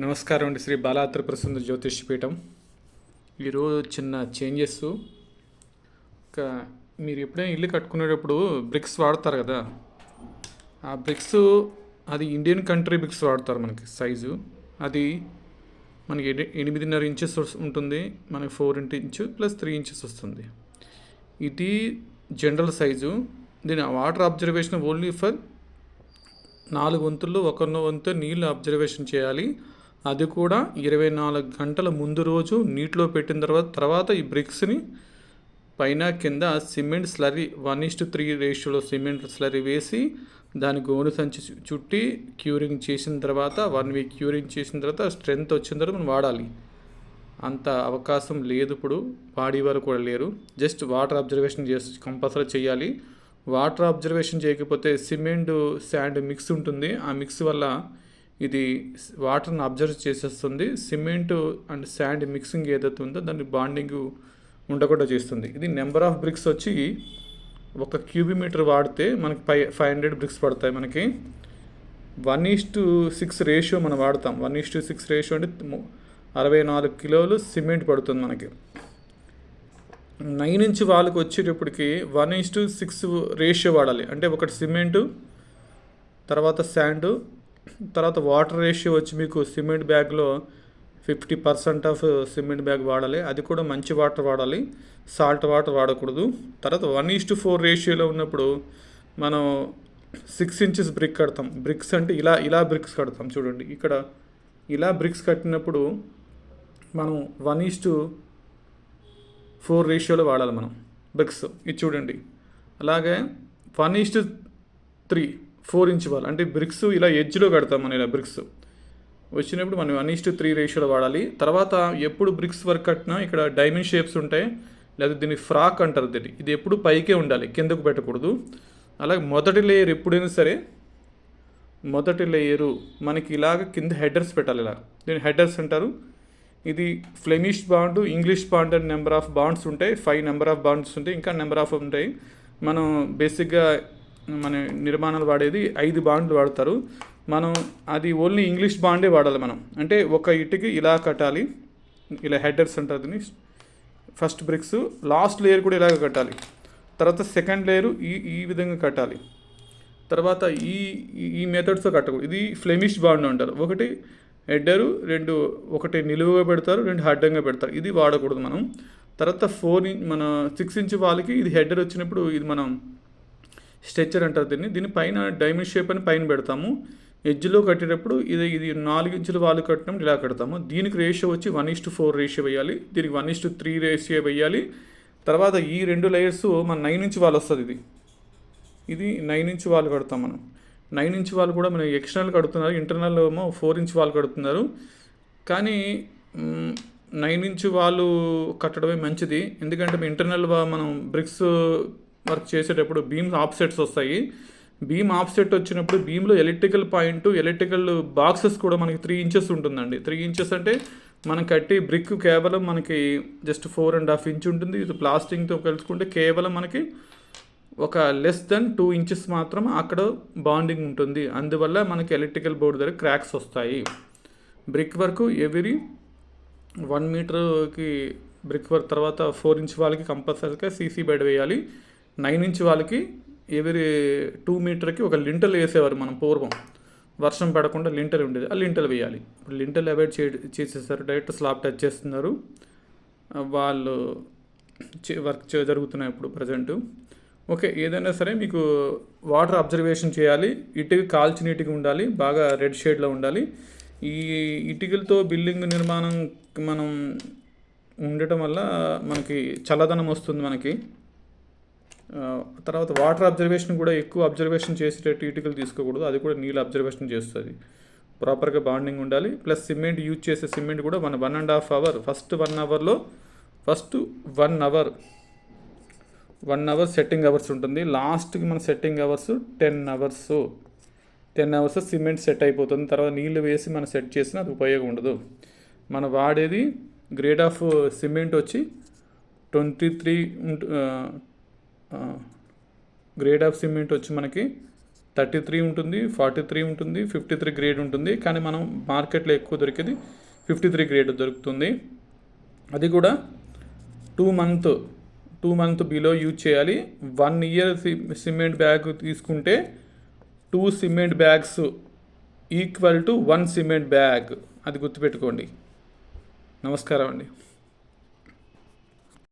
నమస్కారం అండి శ్రీ బాలాత్ర ప్రసన్న జ్యోతిష్ పీఠం. ఈరోజు చిన్న చేంజెస్. ఒక మీరు ఎప్పుడైనా ఇల్లు కట్టుకునేటప్పుడు బ్రిక్స్ వాడతారు కదా? ఆ బ్రిక్స్ అది ఇండియన్ కంట్రీ బ్రిక్స్ వాడతారు మనకి సైజు. అది మనకి ఎనిమిదిన్నర ఇంచెస్ ఉంటుంది మనకి ఫోర్ ఇంటి ఇంచు ప్లస్ త్రీ ఇంచెస్ వస్తుంది. ఇది జనరల్ సైజు. దీని వాటర్ అబ్జర్వేషన్ ఓన్లీ ఫర్ నాలుగు వంతుల్లో ఒకరినో వంతు నీళ్ళు అబ్జర్వేషన్ చేయాలి. అది కూడా ఇరవై నాలుగు గంటల ముందు రోజు నీటిలో పెట్టిన తర్వాత తర్వాత ఈ బ్రిక్స్ని పైన కింద cement slurry one is to three రేషియోలో సిమెంట్ స్లరీ వేసి దాని గోను సంచి చుట్టి క్యూరింగ్ చేసిన తర్వాత వన్ వీక్ క్యూరింగ్ చేసిన తర్వాత స్ట్రెంగ్త్ వచ్చిన తర్వాత మనం వాడాలి. అంత అవకాశం లేదు ఇప్పుడు వాడేవారు కూడా లేరు. జస్ట్ వాటర్ అబ్జర్వేషన్ చేసి కంపల్సరీ చేయాలి. వాటర్ అబ్జర్వేషన్ చేయకపోతే సిమెంట్ శాండ్ మిక్స్ ఉంటుంది. ఆ మిక్స్ వల్ల ఇది వాటర్ని అబ్జర్వ్ చేసేస్తుంది సిమెంట్ అండ్ శాండ్ మిక్సింగ్ ఏదైతే ఉందో దాన్ని బాండింగ్ ఉండకుండా చేస్తుంది. ఇది నెంబర్ ఆఫ్ బ్రిక్స్ వచ్చి ఒక క్యూబిమీటర్ వాడితే మనకి ఫైవ్ ఫైవ్ హండ్రెడ్ బ్రిక్స్ పడతాయి మనకి. One is to six ratio మనం వాడతాం. One is to six ratio అంటే అరవై నాలుగు కిలోలు సిమెంట్ పడుతుంది మనకి. నైన్ ఇంచ్ వాళ్ళకి వచ్చేటప్పటికి one is to six ratio వాడాలి. అంటే ఒకటి సిమెంటు తర్వాత శాండు తర్వాత వాటర్ రేషియో వచ్చి మీకు సిమెంట్ బ్యాగ్లో fifty percent of cement bag వాడాలి. అది కూడా మంచి వాటర్ వాడాలి. సాల్ట్ వాటర్ వాడకూడదు. తర్వాత వన్ ఈస్ టు ఫోర్ రేషియోలో ఉన్నప్పుడు మనం సిక్స్ ఇంచెస్ బ్రిక్ కడతాం. బ్రిక్స్ అంటే ఇలా ఇలా బ్రిక్స్ కడతాం చూడండి. ఇక్కడ ఇలా బ్రిక్స్ కట్టినప్పుడు మనం వన్ ఈస్ టు ఫోర్ రేషియోలో వాడాలి మనం బ్రిక్స్. ఇది చూడండి. అలాగే one is to three four inch వాళ్ళు అంటే బ్రిక్స్ ఇలా ఎడ్జ్లో కడతాం మనం ఇలా బ్రిక్స్. వచ్చినప్పుడు మనం వన్ ఈస్ట్ త్రీ రేషియోలో వాడాలి. తర్వాత ఎప్పుడు బ్రిక్స్ వర్క్ కట్టినా ఇక్కడ డైమండ్ షేప్స్ ఉంటాయి. లేదా దీన్ని ఫ్రాక్ అంటారు దీన్ని. ఇది ఎప్పుడు పైకే ఉండాలి. కిందకు పెట్టకూడదు. అలాగే మొదటి లేయర్ ఎప్పుడైనా సరే మొదటి లేయరు మనకి ఇలాగ కింద హెడర్స్ పెట్టాలి ఇలా. దీని హెడర్స్ అంటారు. ఇది Flemish bond English bond and number of bonds ఉంటాయి. ఫైవ్ నెంబర్ ఆఫ్ బాండ్స్ ఉంటాయి. ఇంకా నెంబర్ ఆఫ్ ఉంటాయి. మనం బేసిక్గా మన నిర్మాణాలు వాడేది ఐదు బాండ్లు వాడతారు. మనం అది ఓన్లీ ఇంగ్లీష్ బాండే వాడాలి మనం. అంటే ఒక ఇటుకి ఇలా కట్టాలి. ఇలా హెడర్స్ అంటారు ఫస్ట్ బ్రిక్స్ లాస్ట్ లేయర్ కూడా ఇలాగ కట్టాలి. తర్వాత సెకండ్ లేయరు ఈ ఈ విధంగా కట్టాలి. తర్వాత ఈ ఈ- ఈ మెథడ్స్తో కట్టకూడదు. ఇది ఫ్లెమిష్ బాండ్ అంటారు. ఒకటి హెడ్డరు రెండు ఒకటి నిలువుగా పెడతారు రెండు అడ్డంగా పెడతారు. ఇది వాడకూడదు మనం. తర్వాత ఫోర్ ఇంచ్ మన సిక్స్ ఇంచ్ వాళ్ళకి ఇది హెడ్డర్ వచ్చినప్పుడు ఇది మనం స్ట్రెచ్చర్ అంటారు దీన్ని. దీని పైన డైమండ్ షేప్ అని పైన పెడతాము. ఎడ్జ్లో కట్టేటప్పుడు ఇది ఇది నాలుగు ఇంచుల వాళ్ళు కట్టడం ఇలా కడతాము. దీనికి రేషియో వచ్చి one is to four ratio వేయాలి. దీనికి one is to three ratio వేయాలి. తర్వాత ఈ రెండు లేయర్స్ మన నైన్ ఇంచ్ వాళ్ళు వస్తుంది ఇది. ఇది నైన్ ఇంచ్ వాళ్ళు కడతాం మనం. నైన్ ఇంచ్ వాళ్ళు కూడా మనం ఎక్స్టర్నల్ కడుతున్నారు. ఇంటర్నల్ ఏమో ఫోర్ ఇంచ్ వాళ్ళు కడుతున్నారు. కానీ నైన్ ఇంచ్ వాళ్ళు కట్టడమే మంచిది. ఎందుకంటే ఇంటర్నల్ మనం బ్రిక్స్ వర్క్ చేసేటప్పుడు బీమ్స్ ఆఫ్సెట్స్ వస్తాయి. బీమ్ ఆఫ్సెట్ వచ్చినప్పుడు బీమ్లో ఎలక్ట్రికల్ పాయింట్ ఎలక్ట్రికల్ బాక్సెస్ కూడా మనకి త్రీ ఇంచెస్ ఉంటుందండి. త్రీ ఇంచెస్ అంటే మనం కట్టి బ్రిక్ కేవలం మనకి just four and half inch ఉంటుంది. ఇది ప్లాస్టింగ్తో కలుసుకుంటే కేవలం మనకి ఒక లెస్ దెన్ టూ ఇంచెస్ మాత్రం అక్కడ బాండింగ్ ఉంటుంది. అందువల్ల మనకి ఎలక్ట్రికల్ బోర్డు దగ్గర క్రాక్స్ వస్తాయి. బ్రిక్ వర్క్ ఎవ్రీ వన్ మీటర్కి బ్రిక్ వర్క్ తర్వాత ఫోర్ ఇంచ్ వాళ్ళకి కంపల్సరీగా సీసీ బెడ్ వేయాలి. నైన్ ఇంచ్ వాళ్ళకి ఎవరి టూ మీటర్కి ఒక లింటల్ వేసేవారు మనం పూర్వం. వర్షం పడకుండా లింటల్ ఉండేది. ఆ లింటల్ వేయాలి. ఇప్పుడు లింటల్ అవాయిడ్ చే చేసేసారు. డైరెక్ట్ స్లాబ్ టచ్ చేస్తున్నారు. వాళ్ళు చే- వర్క్ చే- జరుగుతున్నాయి ఇప్పుడు ప్రజెంట్. ఓకే ఏదైనా సరే మీకు వాటర్ అబ్జర్వేషన్ చేయాలి. ఇటుక కాల్చిన ఇటుక ఉండాలి. బాగా రెడ్ షేడ్లో ఉండాలి. ఈ ఇటుకలతో బిల్డింగ్ నిర్మాణం మనం ఉండటం వల్ల మనకి చల్లదనం వస్తుంది మనకి. తర్వాత వాటర్ అబ్జర్వేషన్ కూడా ఎక్కువ అబ్జర్వేషన్ చేసేటట్టు ఇటుకలు తీసుకోకూడదు. అది కూడా నీళ్ళు అబ్జర్వేషన్ చేస్తుంది. ప్రాపర్గా బాండింగ్ ఉండాలి. ప్లస్ సిమెంట్ యూజ్ చేసే సిమెంట్ కూడా మన one and half hour first one అవర్లో first one hour one hour setting hours ఉంటుంది. లాస్ట్కి మన setting hours ten hours. Ten hours cement set అయిపోతుంది. తర్వాత నీళ్ళు వేసి మనం సెట్ చేసినా అది ఉపయోగం ఉండదు. మనం వాడేది గ్రేడ్ ఆఫ్ సిమెంట్ వచ్చి twenty three grade of cement వచ్చి మనకి థర్టీ త్రీ ఉంటుంది ఫార్టీ త్రీ ఉంటుంది ఫిఫ్టీ త్రీ గ్రేడ్ ఉంటుంది. కానీ మనం మార్కెట్లో ఎక్కువ దొరికేది ఫిఫ్టీ త్రీ గ్రేడ్ దొరుకుతుంది. అది కూడా two month two month below use చేయాలి. వన్ ఇయర్ సిమెంట్ బ్యాగ్ తీసుకుంటే two cement bags equal to one cement bag అది గుర్తుపెట్టుకోండి. నమస్కారం అండి.